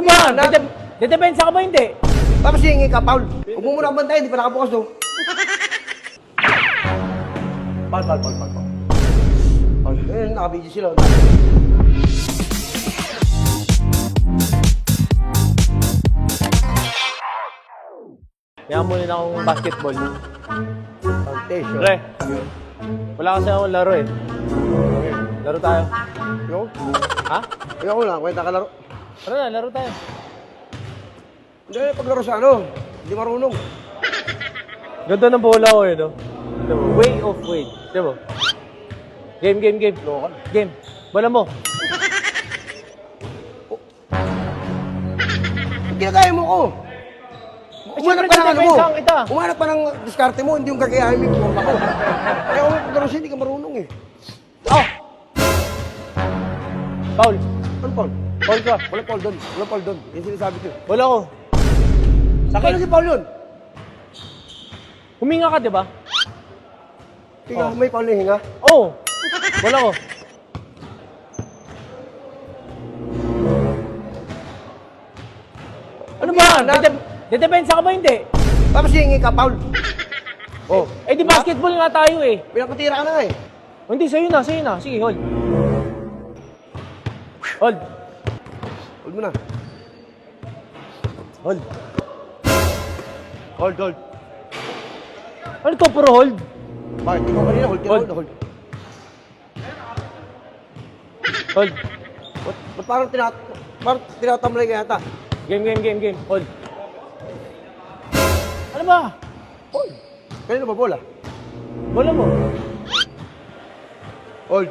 Ano ba? Na- Dede- Dedepensa ka ba hindi? Tapos hihingi ka, Paul. Huwag mo muna bantayan, hindi pa nakabukas do. Paul, Paul, Paul, Paul, Paul. Paul, ayun, nakabidyo sila. Kaya mo na akong basketball. Foundation. Pre, wala kasi akong laro eh. Laro tayo. Yo, Ha? ayoko lang, kwenta ka laro. Tara na, laro tayo. Hindi, paglaro sa ano, hindi marunong. Ganda ng bola ko eh, no? Way of weight. Ito mo. Game, game, game. Local. Game. Bola mo. Ginagaya mo ko. Eh, Umanap pa ng ano mo. kita. Umanap pa ng diskarte mo, hindi yung gagayahin mo yung forma ko. Kaya kung paglaro siya, hindi ka marunong eh. Oh! Foul. Ano, Paul? Foul ka. Wala Paul doon. Wala Paul doon. Yung sinasabi ko. Bola ko. Sakit. Ano si Paul yun? Huminga ka, di ba? Tingnan mo, may Paul na hinga. Oo. Oh. Bola ko. Ano ba? Na- Dede- Dedepensa ka ba hindi? Tapos hihingi ka, Paul. Oh. Eh di basketball nga tayo eh. Pinapatira ka na nga eh. Oh, Hindi, sa'yo na, sa'yo na. Sige, hold. Hold. Hold mo na. Hold. Hold, hold. Ano to, puro hold? Bakit? Ikaw kanina, hold, hold, Hold. hold. hold. Hold. Ba't, ba't parang tinat... Parang tinatamlay ka yata. Game, game, game, game. Hold. Ano ba? Hold. Kanina ba bola? Bola mo. Hold.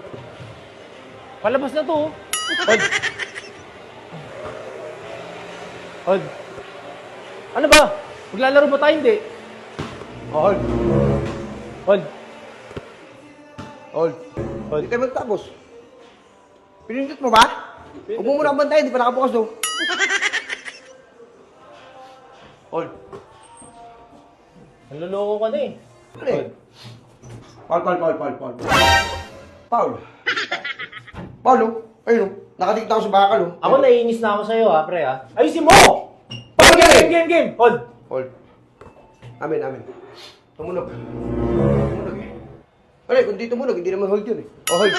Palabas na to. oh. Hold. Hold. Ano ba? Maglalaro ba tayo hindi? Oh, hold. Hold. Hold. Hold. Hindi kayo magtapos. Pinindot mo ba? Huwag mo muna bantayan, hindi pa nakabukas do. Hold. Nanloloko ka na eh. Ano eh? Paul, Paul, Paul, Paul, Paul. Paul. Paul, oh. Ayun, oh. Nakadikta ako sa bakal, oh. Ako naiinis na ako sa'yo ha, pre ha. Ayusin mo! Paul, Game, game! game, game! Hold. Hold. Amin, amin. Tumunog. Tumunog eh. Eh, kung di tumunog, hindi naman hold yun eh. Oh, hold.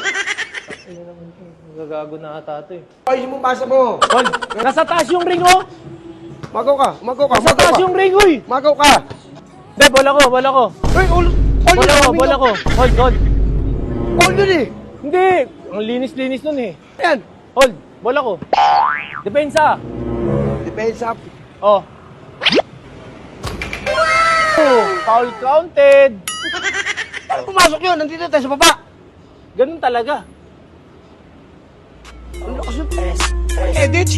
Gagago na ata ito eh. Ayusin mo basa mo. Hold! Nasa taas yung ring oh! Magaw ka, magaw ka, Nasa magaw taas ka. yung ring, uy! Magaw ka. Be, bola ko, bola ko. Uy, ul... Hold Bola ko, bola ko. Hold, hold. Hold yun eh. Hindi! Ang linis-linis nun eh. Ayan. Hold, bola ko. Depensa. Depensa. Oh. Oh, foul counted. Paano pumasok yun? Nandito tayo sa baba. Ganun talaga. Ang lakas yun. Edit.